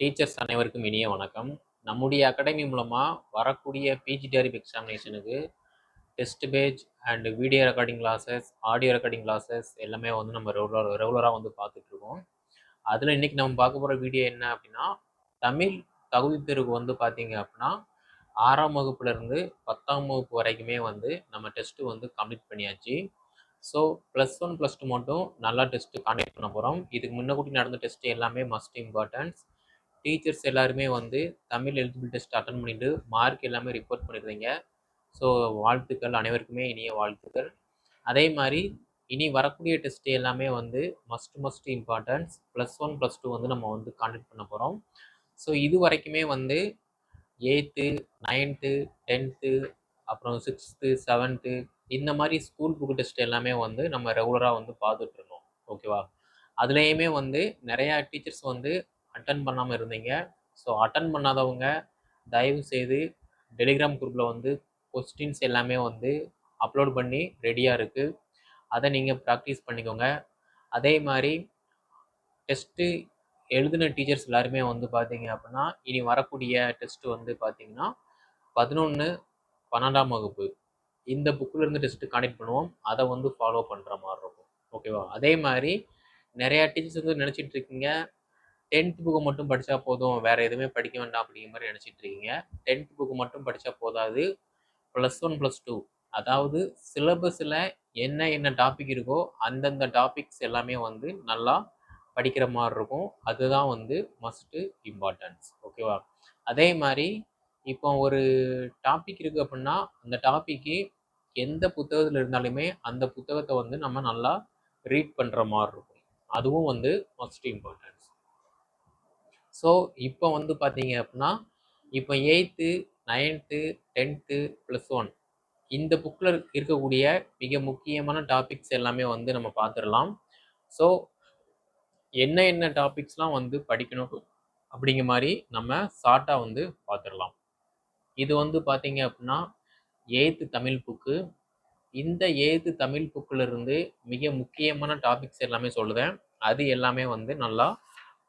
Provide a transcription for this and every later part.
Teachers அனைவருக்கும் இனிய வணக்கம். நம்முடைய அகாடமி மூலமாக வரக்கூடிய PG TRB எக்ஸாமினேஷனுக்கு test page and video recording classes audio recording classes எல்லாமே வந்து நம்ம ரெகுலர் ரெகுலராக வந்து பார்த்துட்ருக்கோம் அதில் இன்றைக்கி நம்ம பார்க்க போகிற வீடியோ என்ன அப்படின்னா தமிழ் தகுதி தேர்வுக்கு வந்து பார்த்தீங்க அப்படின்னா ஆறாம் வகுப்புலேருந்து பத்தாம் வகுப்பு வரைக்குமே வந்து நம்ம டெஸ்ட்டு வந்து கம்ப்ளீட் பண்ணியாச்சு. So plus one plus two மட்டும் நல்லா டெஸ்ட்டு கான்டெக்ட் பண்ண போகிறோம் இதுக்கு முன்னக்கூட்டி நடந்த டெஸ்ட் எல்லாமே மஸ்ட் இம்பார்ட்டன்ஸ் டீச்சர்ஸ் எல்லாருமே வந்து தமிழ் எலிஜிபிள் டெஸ்ட் அட்டன் பண்ணிட்டு மார்க் எல்லாமே ரிப்போர்ட் பண்ணியிருந்தீங்க ஸோ வாழ்த்துக்கள் அனைவருக்குமே இனிய வாழ்த்துக்கள். அதே மாதிரி இனி வரக்கூடிய டெஸ்ட் எல்லாமே வந்து must must importance plus one plus two வந்து நம்ம வந்து கான்டெக்ட் பண்ண போகிறோம் ஸோ இது வரைக்குமே வந்து எயித்து நைன்த்து டென்த்து அப்புறம் சிக்ஸ்த்து செவன்த்து இந்த மாதிரி ஸ்கூல் புக்கு டெஸ்ட் எல்லாமே வந்து நம்ம ரெகுலராக வந்து பார்த்துட்ருந்தோம் ஓகேவா அதுலேயுமே வந்து நிறையா டீச்சர்ஸ் வந்து அட்டன் பண்ணாமல் இருந்தீங்க. ஸோ அட்டன் பண்ணாதவங்க தயவு செய்து டெலிகிராம் குரூப்பில் வந்து கொஸ்டின்ஸ் எல்லாமே வந்து அப்லோட் பண்ணி ரெடியாக இருக்குது அதை நீங்கள் ப்ராக்டிஸ் பண்ணிக்கோங்க. அதே மாதிரி டெஸ்ட்டு எழுதின டீச்சர்ஸ் எல்லாருமே வந்து பார்த்தீங்க அப்படின்னா இனி வரக்கூடிய டெஸ்ட்டு வந்து பார்த்தீங்கன்னா பதினொன்று பன்னெண்டாம் வகுப்பு. இந்த புக்கில் இருந்து டெஸ்ட்டு கனெக்ட் பண்ணுவோம். அதை வந்து ஃபாலோ பண்ணுற மாதிரி இருக்கும். ஓகேவா அதே மாதிரி நிறையா டீச்சர்ஸ் வந்து நினச்சிட்டு இருக்கீங்க. டென்த் புக்கு மட்டும் படித்தா போதும். வேறு எதுவுமே படிக்க வேண்டாம் அப்படிங்கிற மாதிரி நினச்சிட்டு இருக்கீங்க. டென்த் புக்கு மட்டும் படித்தா போதாது. ப்ளஸ் ஒன் ப்ளஸ் டூ அதாவது சிலபஸில் என்ன என்ன டாபிக் இருக்கோ அந்தந்த டாபிக்ஸ் எல்லாமே வந்து நல்லா படிக்கிற மாதிரி இருக்கும். அதுதான் வந்து மஸ்ட்டு இம்பார்ட்டன்ஸ் ஓகேவா அதே மாதிரி இப்போ ஒரு டாபிக் இருக்குது அப்படின்னா அந்த டாப்பிக்கு எந்த புத்தகத்தில் இருந்தாலுமே அந்த புத்தகத்தை வந்து நம்ம நல்லா ரீட் பண்ணுற மாதிரி இருக்கும். அதுவும் வந்து மஸ்ட் இம்பார்ட்டன்ஸ் ஸோ இப்போ வந்து பார்த்தீங்க அப்படின்னா இப்போ eighth ninth tenth plus one இந்த புக்கில் இருக்கக்கூடிய மிக முக்கியமான டாபிக்ஸ் எல்லாமே வந்து நம்ம பார்த்துடலாம். ஸோ என்ன என்ன டாபிக்ஸ்லாம் வந்து படிக்கணும் அப்படிங்கிற மாதிரி நம்ம ஷார்ட்டாக வந்து பார்த்துடலாம். இது வந்து பார்த்தீங்க அப்படின்னா எயித்து தமிழ் புக்கு இந்த எயித்து தமிழ் புக்கில் இருந்து மிக முக்கியமான டாபிக்ஸ் எல்லாமே சொல்லுவேன். அது எல்லாமே வந்து நல்லா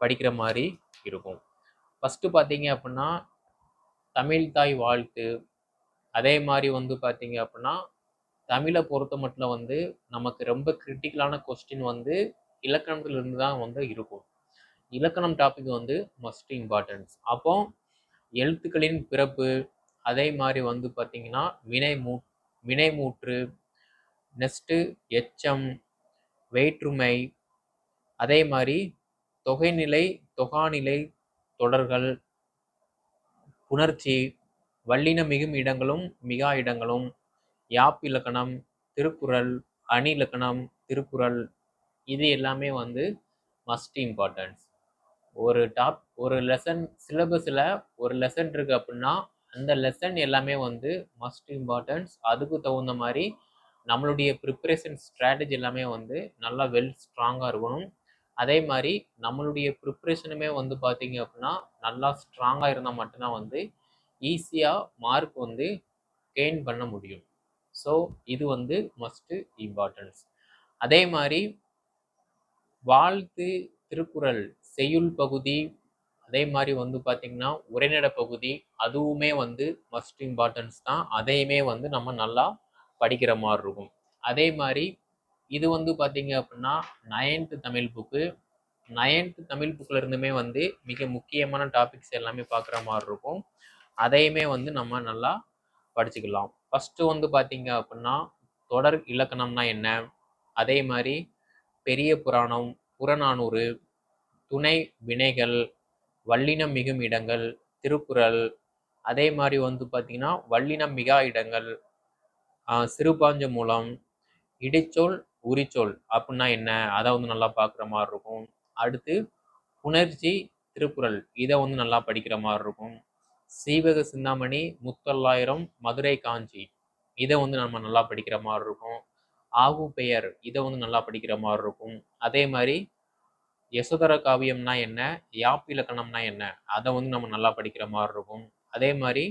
படிக்கிற மாதிரி இருக்கும். ஃபஸ்ட்டு பார்த்தீங்க அப்படின்னா தமிழ் தாய் வாழ்த்து. அதே மாதிரி வந்து பார்த்தீங்க அப்படின்னா தமிழை பொறுத்த மட்டும் வந்து நமக்கு ரொம்ப கிரிட்டிக்கலான கொஸ்டின் வந்து இலக்கணத்திலிருந்து தான் வந்து இருக்கும். இலக்கணம் டாபிக் வந்து மஸ்ட் இம்பார்ட்டன்ஸ் அப்போ எழுத்துக்களின் பிறப்பு அதே மாதிரி வந்து பார்த்திங்கன்னா வினை மூ வினைமூற்று நெக்ஸ்ட்டு எச்சம் வேற்றுமை அதே மாதிரி தொகைநிலை தொகாநிலை தொடர்கள் புணர்ச்சி வல்லின மிகும் இடங்களும் மிகா இடங்களும் யாப் இலக்கணம் திருக்குறள் அணி இலக்கணம் திருக்குறள் இது எல்லாமே வந்து மஸ்ட் இம்பார்ட்டன்ஸ் ஒரு டாப் ஒரு லெசன் சிலபஸில் ஒரு லெசன் இருக்குது அப்படின்னா அந்த லெசன் எல்லாமே வந்து மஸ்ட் இம்பார்ட்டன்ஸ் அதுக்கு தகுந்த மாதிரி நம்மளுடைய ப்ரிப்ரேஷன் ஸ்ட்ராட்டஜி எல்லாமே வந்து நல்லா வெல் ஸ்ட்ராங்காக இருக்கணும். அதே மாதிரி நம்மளுடைய ப்ரிப்ரேஷனுமே வந்து பார்த்தீங்க அப்படின்னா நல்லா ஸ்ட்ராங்காக இருந்தால் மட்டும்தான் வந்து ஈஸியாக மார்க் வந்து கெயின் பண்ண முடியும். ஸோ இது வந்து மஸ்ட்டு இம்பார்ட்டன்ஸ் அதே மாதிரி வாழ்த்து திருக்குறள் செய்யுள் பகுதி அதே மாதிரி வந்து பார்த்திங்கன்னா உரைநட பகுதி அதுவுமே வந்து மஸ்ட் இம்பார்ட்டன்ஸ் தான். அதையுமே வந்து நம்ம நல்லா படிக்கிற மாதிரி இருக்கும். அதே மாதிரி இது வந்து பார்த்தீங்க அப்படின்னா ninth Tamil book ninth Tamil புக்கில் இருந்துமே வந்து மிக முக்கியமான டாபிக்ஸ் எல்லாமே பார்க்குற மாதிரி இருக்கும். அதையுமே வந்து நம்ம நல்லா படிச்சுக்கலாம். ஃபஸ்ட்டு வந்து பார்த்தீங்க அப்படின்னா தொடர் இலக்கணம்னா என்ன? அதே மாதிரி பெரிய புராணம் புறநானூறு துணை வினைகள் வல்லினம் மிகும் இடங்கள் திருக்குறள். அதே மாதிரி வந்து பார்த்திங்கன்னா வல்லினம் மிகா இடங்கள் சிறுபாஞ்ச மூலம் இடைச்சொல் உரிச்சொல். அப்படின்னா என்ன? அதை வந்து நல்லா பார்க்குற மாதிரி இருக்கும் அடுத்து புணர்ச்சி திருக்குறள். இதை வந்து நல்லா படிக்கிற மாதிரி இருக்கும் சீவக சிந்தாமணி முத்தொள்ளாயிரம் மதுரை காஞ்சி. இதை வந்து நம்ம நல்லா படிக்கிற மாதிரி இருக்கும் ஆகு பெயர். இதை வந்து நல்லா படிக்கிற மாதிரி இருக்கும் அதே மாதிரி யசோதர காவியம்னா என்ன? யாப்பிலக்கணம்னா என்ன? அதை வந்து நம்ம நல்லா படிக்கிற மாதிரி இருக்கும் அதே மாதிரி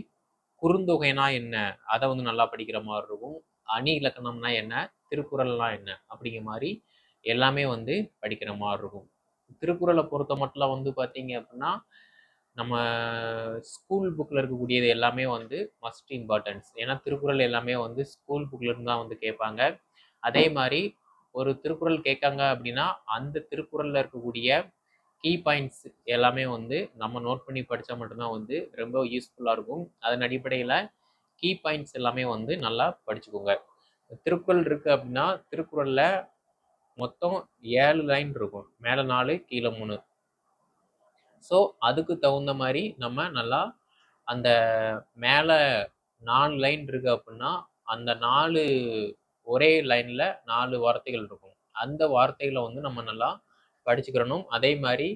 குறுந்தொகைனா என்ன? அதை வந்து நல்லா படிக்கிற மாதிரி இருக்கும் அணி இலக்கணம்னா என்ன? திருக்குறள்லாம் என்ன? அப்படிங்கிற மாதிரி எல்லாமே வந்து படிக்கிற மாதிரி இருக்கும். திருக்குறளை பொறுத்த மட்டும் வந்து பார்த்தீங்க அப்படின்னா நம்ம ஸ்கூல் புக்கில் இருக்கக்கூடியது எல்லாமே வந்து மஸ்ட் இம்பார்ட்டன்ஸ் ஏன்னா திருக்குறள் எல்லாமே வந்து ஸ்கூல் புக்கில் இருந்து தான் வந்து கேட்பாங்க. அதே மாதிரி ஒரு திருக்குறள் கேட்காங்க அப்படின்னா அந்த திருக்குறளில் இருக்கக்கூடிய கீ பாயிண்ட்ஸ் எல்லாமே வந்து நம்ம நோட் பண்ணி படித்தா மட்டும்தான் வந்து ரொம்ப யூஸ்ஃபுல்லாக இருக்கும். அதன் அடிப்படையில் கீ பாயிண்ட்ஸ் எல்லாமே வந்து நல்லா படிச்சுக்கோங்க. திருக்குறள் இருக்குது அப்படின்னா திருக்குறளில் மொத்தம் ஏழு லைன் இருக்கும். மேலே நாலு கீழே மூணு. ஸோ அதுக்கு தகுந்த மாதிரி நம்ம நல்லா அந்த மேலே நாலு லைன் இருக்குது அப்படின்னா அந்த நாலு ஒரே லைனில் நாலு வார்த்தைகள் இருக்கும். அந்த வார்த்தைகளை வந்து நம்ம நல்லா படிச்சுக்கிறணும். அதே மாதிரி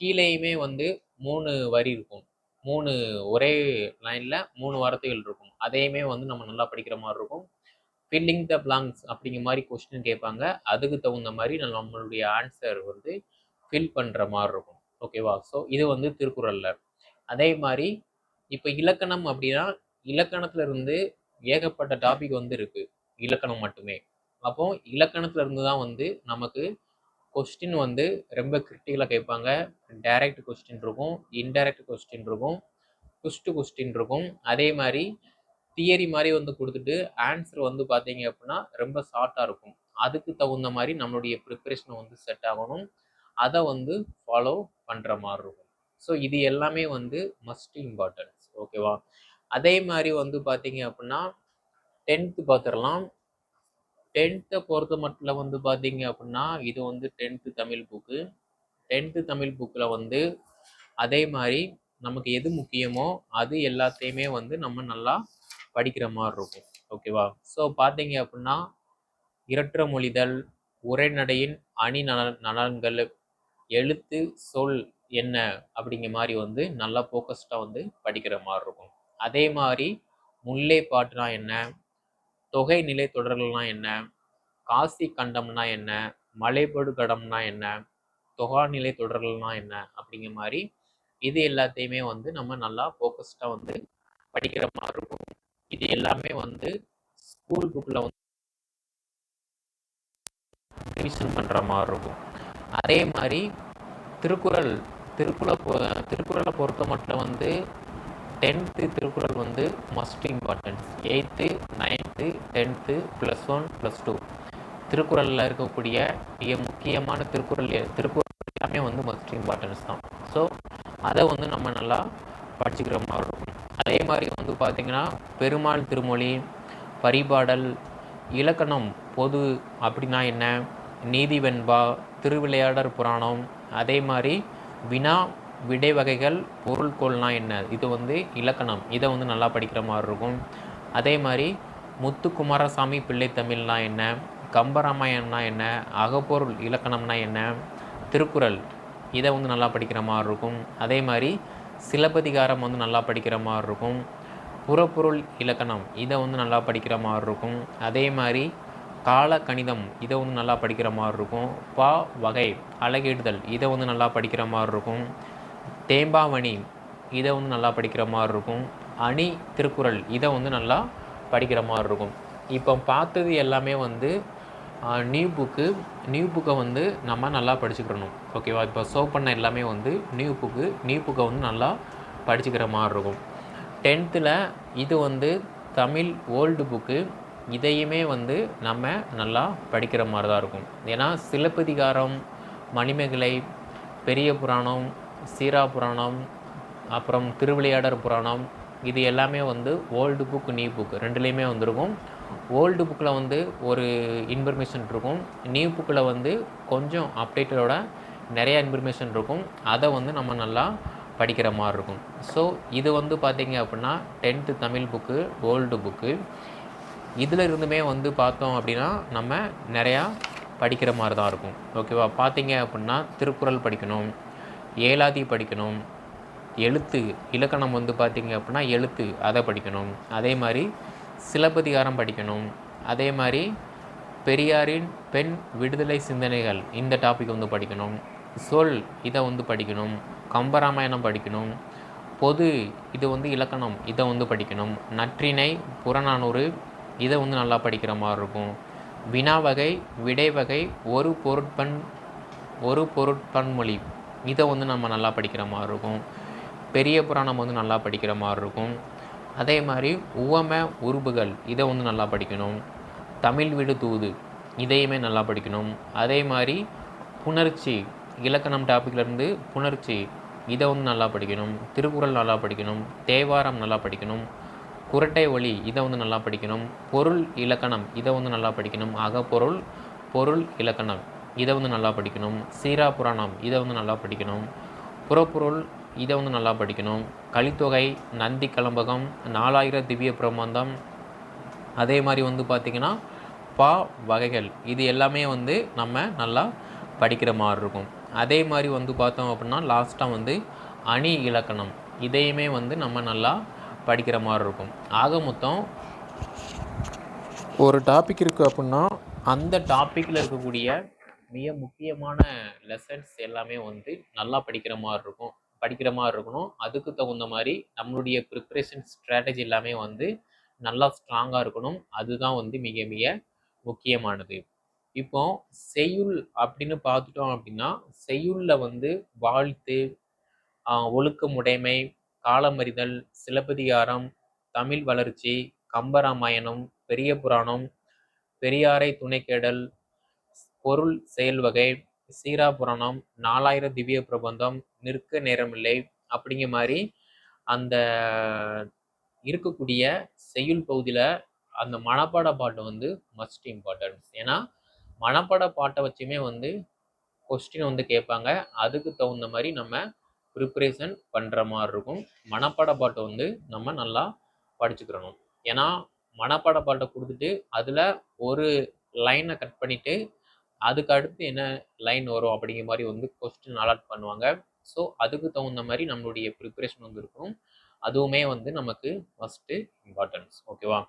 கீழேயுமே வந்து மூணு வரி இருக்கும். மூணு ஒரே லைனில் மூணு வார்த்தைகள் இருக்கும். அதையுமே வந்து நம்ம நல்லா படிக்கிற மாதிரி இருக்கும். ஃபில்லிங் த பிளாங்க்ஸ் அப்படிங்கிற மாதிரி கொஸ்டின் கேட்பாங்க. அதுக்கு தகுந்த மாதிரி நம்மளுடைய ஆன்சர் வந்து ஃபில் பண்ணுற மாதிரி இருக்கும். ஓகேவா ஸோ இது வந்து திருக்குறளில். அதே மாதிரி இப்போ இலக்கணம் அப்படின்னா இலக்கணத்துல இருந்து ஏகப்பட்ட டாபிக் வந்து இருக்கு. இலக்கணம் மட்டுமே. அப்போ இலக்கணத்துல இருந்து தான் வந்து நமக்கு கொஸ்டின் வந்து ரொம்ப கிரிட்டிக்கலாக கேட்பாங்க. டைரக்ட் கொஸ்டின் இருக்கும் இன்டைரக்ட் கொஸ்டின் இருக்கும் ட்விஸ்ட் கொஸ்டின் இருக்கும். அதே மாதிரி தியரி மாதிரி வந்து கொடுத்துட்டு ஆன்சர் வந்து பார்த்தீங்க அப்படின்னா ரொம்ப ஷார்ட்டாக இருக்கும். அதுக்கு தகுந்த மாதிரி நம்மளுடைய ப்ரிப்பரேஷன் வந்து செட் ஆகணும். அதை வந்து ஃபாலோ பண்ணுற மாதிரி இருக்கும். ஸோ இது எல்லாமே வந்து மஸ்ட் இம்பார்ட்டன்ஸ் ஓகேவா அதே மாதிரி வந்து பார்த்தீங்க அப்படின்னா டென்த்து பார்த்துடலாம். டென்த்தை பொறுத்த மட்டும் வந்து பார்த்தீங்க அப்படின்னா இது வந்து tenth Tamil book tenth Tamil புக்கில் வந்து அதே மாதிரி நமக்கு எது முக்கியமோ அது எல்லாத்தையுமே வந்து நம்ம நல்லா படிக்கிற மாதிரி இருக்கும். ஓகேவா ஸோ பார்த்தீங்க அப்படின்னா இரற்ற மொழிதல் உரைநடையின் அணி நலன் நலன்கள் எழுத்து சொல் என்ன அப்படிங்கிற மாதிரி வந்து நல்லா ஃபோக்கஸ்டாக வந்து படிக்கிற மாதிரி இருக்கும். அதே மாதிரி முல்லை பாட்டுனா என்ன? தொகை நிலை தொடர்கள்னா என்ன? காசி கண்டம்னா என்ன? மலைபடு கடம்னா என்ன? தொகாநிலை தொடர்கள்னா என்ன? அப்படிங்கிற மாதிரி இது எல்லாத்தையுமே வந்து நம்ம நல்லா ஃபோக்கஸ்டாக வந்து படிக்கிற மாதிரி இருக்கும். இது எல்லாமே வந்து ஸ்கூல் புக்கில் வந்து ரிவிஷன் பண்ணுற மாதிரி இருக்கும். அதே மாதிரி திருக்குறள் திருக்குறளை பொ திருக்குறளை பொறுத்த மட்டும் வந்து டென்த்து திருக்குறள் வந்து must importance eighth ninth tenth plus one plus two திருக்குறளில் இருக்கக்கூடிய மிக முக்கியமான திருக்குறள் திருக்குறள் எல்லாமே வந்து மஸ்ட் இம்பார்ட்டன்ஸ் தான். ஸோ அதை வந்து நம்ம நல்லா படிச்சுக்கிற மாதிரி இருக்கும். மாதிரி வந்து பார்த்திங்கன்னா பெருமாள் திருமொழி பரிபாடல் இலக்கணம் பொது அப்படின்னா என்ன? நீதி வெண்பா திருவிளையாடற் புராணம் அதே மாதிரி வினா விடை வகைகள் பொருள்கோள்னா என்ன? இது வந்து இலக்கணம். இதை வந்து நல்லா படிக்கிற மாதிரி இருக்கும். அதே மாதிரி முத்துக்குமாரசாமி பிள்ளை தமிழ்னா என்ன? கம்பராமாயணம்னா என்ன? அகப்பொருள் இலக்கணம்னா என்ன? திருக்குறள். இதை வந்து நல்லா படிக்கிற மாதிரி இருக்கும். அதே மாதிரி சிலப்பதிகாரம் வந்து நல்லா படிக்கிற மாதிரி இருக்கும். புறப்பொருள் இலக்கணம் இதை வந்து நல்லா படிக்கிற மாதிரி இருக்கும். அதே மாதிரி கால கணிதம் இதை வந்து நல்லா படிக்கிற மாதிரி இருக்கும். பா வகை அழகிடுதல் இதை வந்து நல்லா படிக்கிற மாதிரி இருக்கும். தேம்பாவணி இதை வந்து நல்லா படிக்கிற மாதிரி இருக்கும். அணி திருக்குறள் இதை வந்து நல்லா படிக்கிற மாதிரி இருக்கும். இப்போ பார்த்தது எல்லாமே வந்து நியூ புக்கு நியூ புக்கை வந்து நம்ம நல்லா படிச்சுக்கிறணும் ஓகேவா இப்போ சோப் பண்ண எல்லாமே வந்து நியூ புக்கு நியூ புக்கை வந்து நல்லா படிச்சுக்கிற மாதிரி இருக்கும். டென்த்தில் இது வந்து தமிழ் ஓல்டு புக்கு இதையுமே வந்து நம்ம நல்லா படிக்கிற மாதிரி தான் இருக்கும். ஏன்னா சிலப்பதிகாரம் மணிமேகலை பெரிய புராணம் சீரா புராணம் அப்புறம் திருவிளையாடர் புராணம் இது எல்லாமே வந்து ஓல்டு புக் நியூ புக் ரெண்டுலேயுமே வந்திருக்கும். ஓல்டு புக்கில் வந்து ஒரு இன்ஃபர்மேஷன் இருக்கும். நியூ புக்கில் வந்து கொஞ்சம் அப்டேட்டடோட நிறையா இன்ஃபர்மேஷன் இருக்கும். அதை வந்து நம்ம நல்லா படிக்கிற மாதிரி இருக்கும். ஸோ இது வந்து பார்த்திங்க அப்படின்னா tenth Tamil book old book. இதில் இருந்துமே வந்து பார்த்தோம் அப்படின்னா நம்ம நிறையா படிக்கிற மாதிரி தான் இருக்கும். ஓகேவா பார்த்தீங்க அப்படின்னா திருக்குறள் படிக்கணும் ஏலாதி படிக்கணும் எழுத்து இலக்கணம் வந்து பார்த்திங்க அப்படின்னா எழுத்து அதை படிக்கணும். அதே மாதிரி சிலப்பதிகாரம் படிக்கணும். அதே மாதிரி பெரியாரின் பெண் விடுதலை சிந்தனைகள் இந்த டாபிக் வந்து படிக்கணும். சொல் இதை வந்து படிக்கணும். கம்பராமாயணம் படிக்கணும். பொது இது வந்து இலக்கணம் இதை வந்து படிக்கணும். நற்றிணை புறநானூறு இதை வந்து நல்லா படிக்கிற மாதிரி இருக்கும். வினா வகை விடை வகை ஒரு பொருட்பண் ஒரு பொருட்பன்மொழி இதை வந்து நம்ம நல்லா படிக்கிற மாதிரி இருக்கும். பெரிய புராணம் வந்து நல்லா படிக்கிற மாதிரி இருக்கும். அதே மாதிரி உவம உருபுகள் இதை வந்து நல்லா படிக்கணும். தமிழ் விடு தூது இதையுமே நல்லா படிக்கணும். அதே மாதிரி புணர்ச்சி இலக்கணம் டாப்பிக்லேருந்து புணர்ச்சி இதை வந்து நல்லா படிக்கணும். திருக்குறள் நல்லா படிக்கணும். தேவாரம் நல்லா படிக்கணும். குரட்டை ஒளி இதை வந்து நல்லா படிக்கணும். பொருள் இலக்கணம் இதை வந்து நல்லா படிக்கணும். அகப்பொருள் பொருள் இலக்கணம் இதை வந்து நல்லா படிக்கணும். சீரா புராணம் இதை வந்து நல்லா படிக்கணும். புறப்பொருள் இதை வந்து நல்லா படிக்கணும். கலித்தொகை நந்தி கலம்பகம் நாலாயிரம் திவ்ய பிரபந்தம் அதே மாதிரி வந்து பார்த்திங்கன்னா பா வகைகள். இது எல்லாமே வந்து நம்ம நல்லா படிக்கிற மாதிரி இருக்கும். அதே மாதிரி வந்து பார்த்தோம் அப்படின்னா லாஸ்ட்டாக வந்து அணி இலக்கணம். இதையுமே வந்து நம்ம நல்லா படிக்கிற மாதிரி இருக்கும். ஆக மொத்தம் ஒரு டாபிக் இருக்குது அப்படின்னா அந்த டாப்பிக்கில் இருக்கக்கூடிய மிக முக்கியமான லெசன்ஸ் எல்லாமே வந்து நல்லா படிக்கிற மாதிரி இருக்கும். படிக்கிற மாதிரி இருக்கணும். அதுக்கு தகுந்த மாதிரி நம்மளுடைய ப்ரிப்ரேஷன் ஸ்ட்ராட்டஜி எல்லாமே வந்து நல்லா ஸ்ட்ராங்காக இருக்கணும். அதுதான் வந்து மிக மிக முக்கியமானது. இப்போ செய்யுள் அப்படின்னு பார்த்துட்டோம் அப்படின்னா செய்யுளில் வந்து வாழ்த்து ஒழுக்கமுடைமை காலமறிதல் சிலப்பதிகாரம் தமிழ் வளர்ச்சி கம்பராமாயணம் பெரிய புராணம் பெரியாரை துணைக்கேடல் பொருள் செயல்வகை சீரா புராணம் நாலாயிரம் திவ்ய பிரபந்தம் நிற்க நேரமில்லை அப்படிங்கிற மாதிரி அந்த இருக்கக்கூடிய செய்யுள் பகுதியில் அந்த மனப்பாட பாட்டு வந்து மஸ்ட் இம்பார்ட்டன்ஸ் ஏன்னா மனப்பாட பாட்டை வச்சுமே வந்து கொஸ்டின் வந்து கேட்பாங்க. அதுக்கு தகுந்த மாதிரி நம்ம ப்ரிப்ரேஷன் பண்ணுற மாதிரி இருக்கும். மனப்பாட பாட்டை வந்து நம்ம நல்லா படிச்சுக்கிறணும். ஏன்னா மனப்பாட பாட்டை கொடுத்துட்டு அதில் ஒரு லைனை கட் பண்ணிவிட்டு அதுக்கு அடுத்து என்ன லைன் வரும் அப்படிங்கிற மாதிரி வந்து கொஸ்டின் அலாட் பண்ணுவாங்க. ஸோ அதுக்கு தகுந்த மாதிரி நம்மளுடைய ப்ரிப்பரேஷன் வந்து இருக்கும் அதுவுமே வந்து நமக்கு ஃபஸ்ட்டு இம்பார்ட்டன்ஸ் ஓகேவா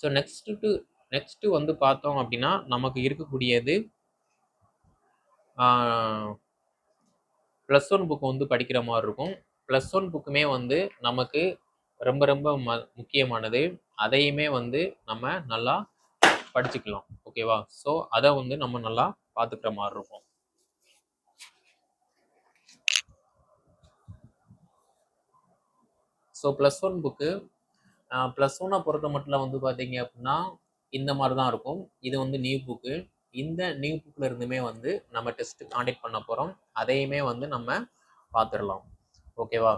ஸோ நெக்ஸ்ட்டு டு நெக்ஸ்ட்டு வந்து பார்த்தோம் அப்படின்னா நமக்கு இருக்கக்கூடியது ப்ளஸ் ஒன் புக் வந்து படிக்கிற மாதிரி இருக்கும். ப்ளஸ் ஒன் புக்குமே வந்து நமக்கு ரொம்ப ரொம்ப ம முக்கியமானது. அதையுமே வந்து நம்ம நல்லா படிச்சுக்கலாம். ஓகேவா ஸோ அதை வந்து நம்ம நல்லா பார்த்துக்கிற மாதிரி இருக்கும். So plus one book plus ஒன்னை பொறுத்த மட்டும் வந்து பார்த்தீங்க அப்படின்னா இந்த மாதிரி தான் இருக்கும். இது வந்து நியூ புக்கு இந்த நியூ புக்கில் இருந்துமே வந்து நம்ம டெஸ்ட் காண்டக்ட் பண்ண போகிறோம் அதையுமே வந்து நம்ம பார்த்துடலாம். ஓகேவா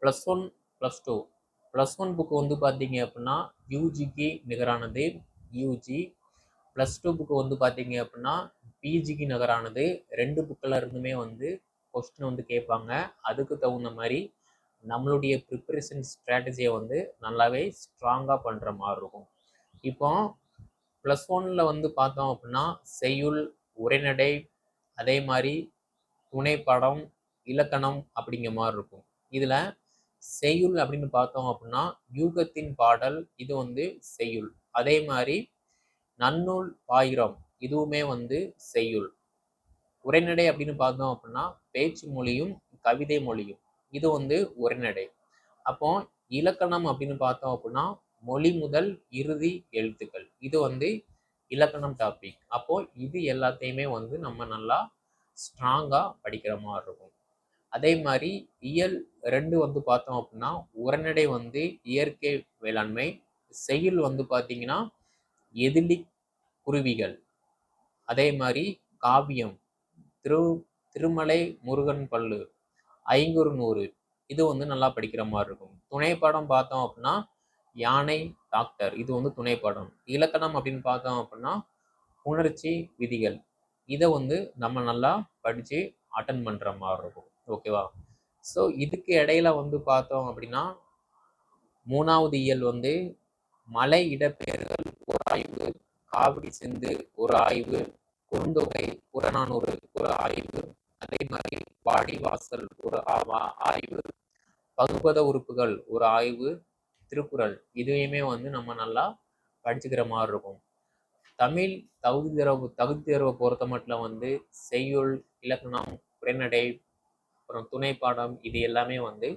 plus one plus two plus one book வந்து பார்த்தீங்க அப்படின்னா யூஜிக்கு நிகரானது யூஜி ப்ளஸ் டூ புக்கு வந்து பார்த்தீங்க அப்படின்னா பிஜிக்கு நிகரானது. ரெண்டு புக்கில் இருந்துமே வந்து கொஸ்டின் வந்து கேட்பாங்க. அதுக்கு தகுந்த மாதிரி நம்மளுடைய ப்ரிப்பரேஷன் ஸ்ட்ராட்டஜியை வந்து நல்லாவே ஸ்ட்ராங்காக பண்ணுற மாதிரி இருக்கும். இப்போ ப்ளஸ் ஒனில் வந்து பார்த்தோம் அப்படின்னா செய்யுள் உரைநடை அதே மாதிரி துணை படம் இலக்கணம் அப்படிங்கிற மாதிரி இருக்கும். இதில் செய்யுள் அப்படின்னு பார்த்தோம் அப்படின்னா யூகத்தின் பாடல் இது வந்து செய்யுள். அதே மாதிரி நன்னூல் பாயிரம் இதுவுமே வந்து செய்யுள். உரைநடை அப்படின்னு பார்த்தோம் அப்படின்னா பேச்சு மொழியும் கவிதை மொழியும். இது வந்து உரைநடை. அப்போ இலக்கணம் அப்படின்னு பார்த்தோம் அப்படின்னா மொழி முதல் இறுதி எழுத்துக்கள். இது வந்து இலக்கணம் டாபிக் அப்போ இது எல்லாத்தையுமே வந்து நம்ம நல்லா ஸ்ட்ராங்காக படிக்கிற மாதிரி இருக்கும். அதே மாதிரி இயல் ரெண்டு வந்து பார்த்தோம் அப்படின்னா உரநடை வந்து இயற்கை வேளாண்மை செயல் வந்து பார்த்தீங்கன்னா எதிலி குருவிகள். அதே மாதிரி காவியம் திரு திருமலை முருகன் பல்லு ஐங்குறு நூறு இது வந்து நல்லா படிக்கிற மாதிரி இருக்கும். துணை பாடம் பார்த்தோம் அப்படின்னா யானை டாக்டர் இது வந்து துணை பாடம். இலக்கணம் அப்படின்னு பார்த்தோம் அப்படின்னா உணர்ச்சி விதிகள் இதை வந்து நம்ம நல்லா படித்து அட்டன் பண்ணுற மாதிரி இருக்கும். ஓகேவா ஸோ இதுக்கு இடையில வந்து பார்த்தோம் அப்படின்னா மூணாவது இயல் வந்து மலை இடப்பெயர்கள் ஒரு ஆய்வு காவிரி சிந்து ஒரு ஆய்வு குறுந்தொகை புறநானூறு ஒரு ஆய்வு அதே மாதிரி பாடி வாசல் ஒரு ஆவா ஆய்வு பகுபத உறுப்புகள் ஒரு ஆய்வு திருக்குறள் இதையுமே வந்து நம்ம நல்லா படிச்சுக்கிற மாதிரி இருக்கும். தமிழ் தகுதி தேர்வு தகுதி தேர்வை பொறுத்த மட்டும் வந்து செய்யுள் இலக்கணம் உரைநடை அப்புறம் துணை பாடம் இது எல்லாமே வந்து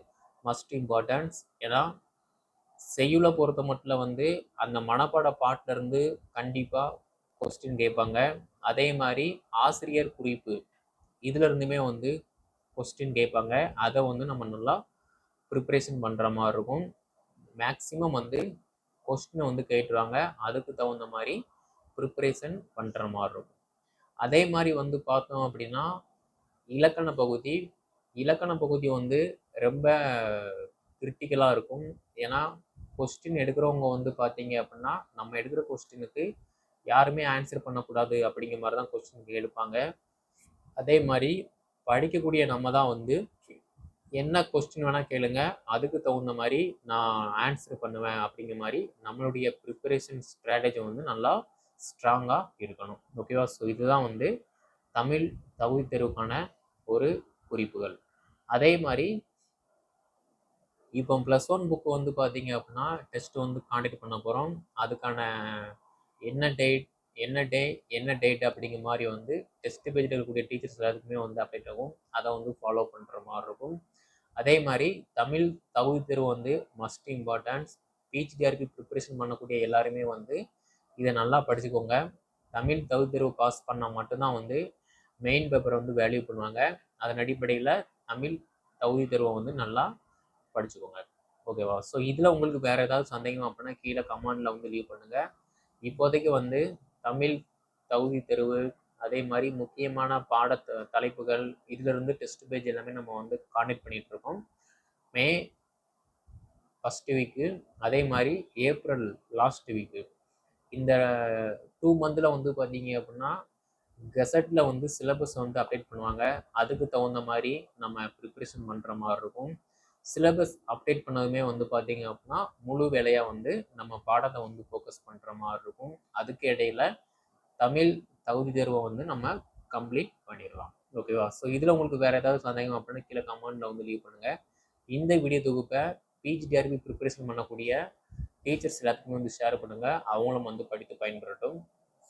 மஸ்ட் இம்பார்ட்டன்ஸ் ஏன்னா செய்யுளை பொறுத்த மட்டும் வந்து அந்த மனப்பாட பாட்டிலேருந்து கண்டிப்பாக கொஸ்டின் கேட்பாங்க. அதே மாதிரி ஆசிரியர் குறிப்பு இதுலேருந்துமே வந்து கொஸ்டின் கேட்பாங்க. அதை வந்து நம்ம நல்லா ப்ரிப்ரேஷன் பண்ணுற மாதிரி இருக்கும். மேக்ஸிமம் வந்து கொஸ்டினை வந்து கேட்டுருவாங்க. அதுக்கு தகுந்த மாதிரி ப்ரிப்ரேஷன் பண்ணுற மாதிரி இருக்கும். அதே மாதிரி வந்து பார்த்தோம் அப்படின்னா இலக்கண பகுதி இலக்கண பகுதி வந்து ரொம்ப கிரிட்டிக்கலாக இருக்கும். ஏன்னா கொஸ்டின் எடுக்கிறவங்க வந்து பார்த்தீங்க அப்படின்னா நம்ம எடுக்கிற கொஸ்டினுக்கு யாருமே ஆன்சர் பண்ணக்கூடாது அப்படிங்கிற மாதிரி தான் கொஸ்டின் எடுப்பாங்க. அதே மாதிரி படிக்கக்கூடிய நம்ம தான் வந்து என்ன கொஸ்டின் வேணால் கேளுங்க. அதுக்கு தகுந்த மாதிரி நான் ஆன்சர் பண்ணுவேன் அப்படிங்கிற மாதிரி நம்மளுடைய ப்ரிப்பரேஷன் ஸ்ட்ராட்டஜி வந்து நல்லா ஸ்ட்ராங்காக இருக்கணும். ஓகேவா ஸோ இதுதான் வந்து தமிழ் தகுதி தேர்வுக்கான ஒரு குறிப்புகள். அதே மாதிரி இப்போ ப்ளஸ் ஒன் புக்கு வந்து பார்த்தீங்க அப்படின்னா டெஸ்ட் வந்து காண்டக்ட் பண்ண போகிறோம் அதுக்கான என்ன டேட் என்ன டே என்ன டேட் அப்படிங்கிற மாதிரி வந்து டெஸ்ட் பேஜில் இருக்கக்கூடிய டீச்சர்ஸ் எல்லாத்துக்குமே வந்து அப்டேட் ஆகும். அதை வந்து ஃபாலோ பண்ணுற மாதிரி இருக்கும். அதே மாதிரி தமிழ் தகுதி தேர்வு வந்து மஸ்ட் இம்பார்ட்டன்ஸ் பிஹெச்டிஆருக்கு ப்ரிப்பரேஷன் பண்ணக்கூடிய எல்லாருமே வந்து இதை நல்லா படிச்சுக்கோங்க. தமிழ் தகுதி தேர்வு பாஸ் பண்ணால் மட்டும்தான் வந்து மெயின் பேப்பரை வந்து வேல்யூ பண்ணுவாங்க. அதன் அடிப்படையில் தமிழ் தகுதி தேர்வை வந்து நல்லா படிச்சுக்கோங்க. ஓகேவா ஸோ இதில் உங்களுக்கு வேறு ஏதாவது சந்தேகம் அப்படின்னா கீழே கமெண்டில் வந்து லீவ் பண்ணுங்கள் இப்போதைக்கு வந்து தமிழ் தகுதி தேர்வு அதே மாதிரி முக்கியமான பாட தலைப்புகள் இதிலிருந்து டெஸ்ட் பேஜ் எல்லாமே நம்ம வந்து காண்டக்ட் பண்ணிகிட்ருக்கோம் இருக்கோம். மே ஃபஸ்ட் வீக்கு அதே மாதிரி ஏப்ரல் லாஸ்ட் வீக்கு இந்த டூ மந்தில் வந்து பார்த்தீங்க அப்படின்னா கெசட்டில் வந்து சிலபஸ் வந்து அப்டேட் பண்ணுவாங்க. அதுக்கு தகுந்த மாதிரி நம்ம ப்ரிப்ரேஷன் பண்ணுற மாதிரி இருக்கும். சிலபஸ் அப்டேட் பண்ணதுமே வந்து பார்த்தீங்க அப்படின்னா முழு வேலையாக வந்து நம்ம பாடத்தை வந்து ஃபோக்கஸ் பண்ணுற மாதிரி இருக்கும். அதுக்கு இடையில தமிழ் தகுதி தேர்வை வந்து நம்ம கம்ப்ளீட் பண்ணிடலாம். ஓகேவா ஸோ இதில் உங்களுக்கு வேறு ஏதாவது சந்தேகம் அப்படின்னா கீழே கமெண்டில் வந்து லீவ் பண்ணுங்கள் இந்த வீடியோ தொகுப்பை பிஜிடிஆர்பி ப்ரிப்பரேஷன் பண்ணக்கூடிய டீச்சர்ஸ் எல்லாத்துக்குமே வந்து ஷேர் பண்ணுங்கள் அவங்களும் வந்து படித்து பயன்பெறட்டும்.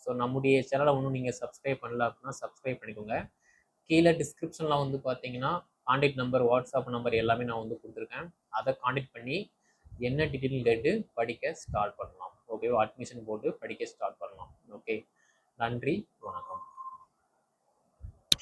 ஸோ நம்முடைய சேனலை ஒன்றும் நீங்கள் சப்ஸ்கிரைப் பண்ணல அப்படின்னா சப்ஸ்கிரைப் பண்ணிக்கோங்க. கீழே டிஸ்கிரிப்ஷனில் வந்து பார்த்தீங்கன்னா காண்டாக்ட் நம்பர் வாட்ஸ்அப் நம்பர் எல்லாமே நான் வந்து கொடுத்துருக்கேன். அதை காண்டாக்ட் பண்ணி என்ன டீட்டெயில் கேட்டு படிக்க ஸ்டார்ட் பண்ணலாம். ஓகேவா அட்மிஷன் போட்டு படிக்க ஸ்டார்ட் பண்ணலாம். ஓகே நன்றி வணக்கம்.